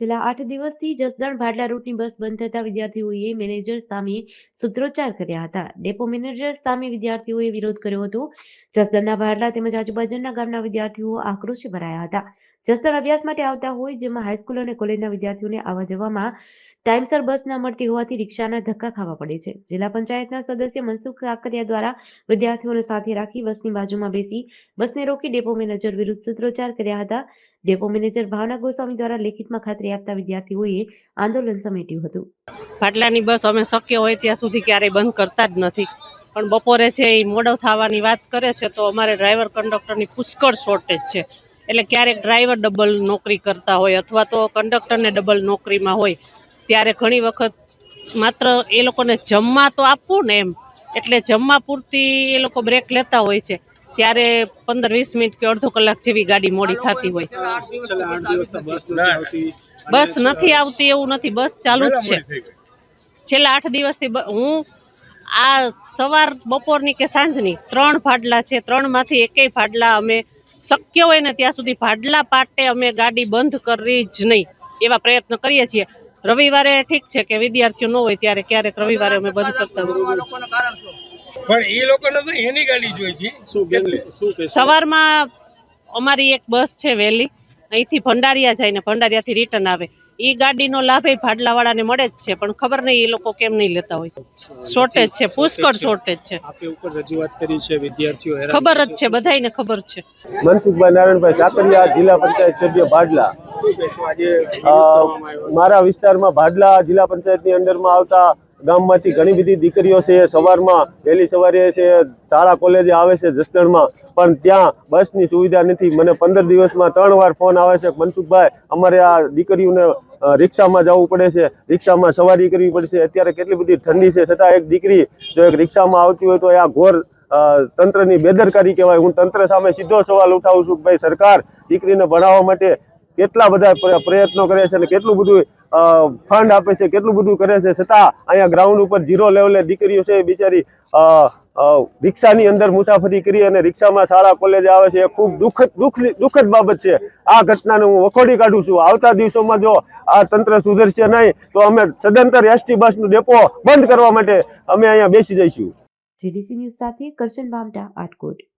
છેલ્લા આઠ દિવસથી જસદણ ભાડલા રૂટની બસ બંધ થતા વિદ્યાર્થીઓએ મેનેજર સામે સૂત્રોચ્ચાર કર્યા હતા. ડેપો મેનેજર સામે વિદ્યાર્થીઓએ વિરોધ કર્યો હતો. જસદણના ભાડલા તેમજ આજુબાજુના ગામના વિદ્યાર્થીઓ આક્રોશે ભરાયા હતા. જસદણ અભ્યાસ માટે આવતા હોય, જેમાં હાઈસ્કૂલ અને કોલેજના વિદ્યાર્થીઓને આવવા જવામાં ટાઈમસર બસ ન મળતી હોવાથી રિક્ષાના ધક્કા ખાવા પડે છે. જિલ્લા પંચાયતના સદસ્ય મનસુખ કાકરિયા દ્વારા વિદ્યાર્થીઓને સાથે રાખી બસની બાજુમાં બેસી બસને રોકી ડેપો મેનેજર વિરુદ્ધ સૂત્રોચ્ચાર કર્યા હતા. ડેપો મેનેજર ભાવના ગોસ્વામી દ્વારા લેખિતમાં ખાતરી આપતા વિદ્યાર્થીઓએ આંદોલન સમેટ્યું હતું. પાટલાની બસ અમે શક્ય હોય ત્યાં સુધી ક્યારેય બંધ કરતા જ નથી. પણ બપોરે છે એ મોડો થવાની વાત કરે છે તો અમારે ડ્રાઈવર કંડક્ટરની પુષ્કળ શોર્ટેજ છે. એટલે ક્યારેક ડ્રાઈવર ડબલ નોકરી કરતા હોય અથવા તો કંડક્ટરને ડબલ નોકરીમાં હોય, ત્યારે ઘણી વખત માત્ર એ લોકોને જમવા તો આપવું ને એમ, એટલે જમવા પૂરતી એ લોકો બ્રેક લેતા હોય છે, ત્યારે પંદર વીસ મિનિટ કે અડધો કલાક જેવી ગાડી મોડી થતી હોય. બસ નથી આવતી એવું નથી, બસ ચાલુ જ છે. છેલ્લા આઠ દિવસથી હું આ સવાર બપોરની કે સાંજની ત્રણ ભાડલા છે, ત્રણમાંથી એકેય ભાડલા અમે શક્ય હોય ને ત્યાં સુધી ભાડલા પાટે અમે ગાડી બંધ કરવી જ નહીં એવા પ્રયત્ન કરીએ છીએ. રવિવારે ઠીક છે કે વિદ્યાર્થીઓ ન હોય ત્યારે ક્યારેક રવિવારે અમે બંધ કરતા પણ એ લોકોને તો એની ગાડી જોઈ છે. શું કેટલી શું કહેશો? સવારમાં અમારી એક બસ છે વહેલી. અહીંથી ભંડારિયા જાય ને ભંડારિયાથી રિટર્ન આવે. એ ગાડીનો લાભ એ ભાડલાવાળાને મળે જ છે પણ ખબર નહીં એ લોકો કેમ નહીં લેતા હોય. શોર્ટેજ છે પુષ્કળ શોર્ટેજ છે. આપે ઉપર રજૂઆત કરી છે વિદ્યાર્થીઓ હેરાન ખબર જ છે બધાને ખબર છે. મનસુખભાઈ નારાયણભાઈ સાકરિયા જિલ્લા પંચાયત સભ્ય ભાડલા? મારા વિસ્તારમાં ભાડલા જિલ્લા પંચાયતની અંદરમાં આવતા ગામમાંથી ઘણી બધી દીકરીઓ છે સવારમાં, વહેલી સવારે છે, શાળા કોલેજે આવે છે જસદણમાં. પણ ત્યાં બસની સુવિધા નથી. મને પંદર દિવસમાં ત્રણ વાર ફોન આવે છે મનસુખભાઈ, અમારે આ દીકરીઓને રિક્ષામાં જવું પડે છે. રિક્ષામાં સવારી કરવી પડશે. અત્યારે કેટલી બધી ઠંડી છે. છતાં એક દીકરી જો એક રિક્ષામાં આવતી હોય તો આ ઘોર તંત્રની બેદરકારી કહેવાય. હું તંત્ર સામે સીધો સવાલ ઉઠાવું છું કે, ભાઈ, સરકાર દીકરીને ભણાવવા માટે કેટલા બધા પ્ર- પ્રયત્નો કરે છે અને કેટલું બધું ફંડ આપે છે, કેટલું બધું કરે છે, છતાં અહીંયા ગ્રાઉન્ડ ઉપર ઝીરો લેવલે દીકરીઓ છે બિચારી રિક્ષાની અંદર મુસાફરી કરી અને રિક્ષામાં શાળા કોલેજ આવે છે, એ ખૂબ દુઃખદ દુઃખદ બાબત છે. આ ઘટનાને હું વખોડી કાઢું છું. આવતા દિવસોમાં જો આ તંત્ર સુધરશે નહીં, તો અમે સદંતર એસટી બસનું ડેપો બંધ કરવા માટે અમે અહીંયા બેસી જઈશું. જીડીસી ન્યૂઝ સાથે કરશન બામટા આટકોટ.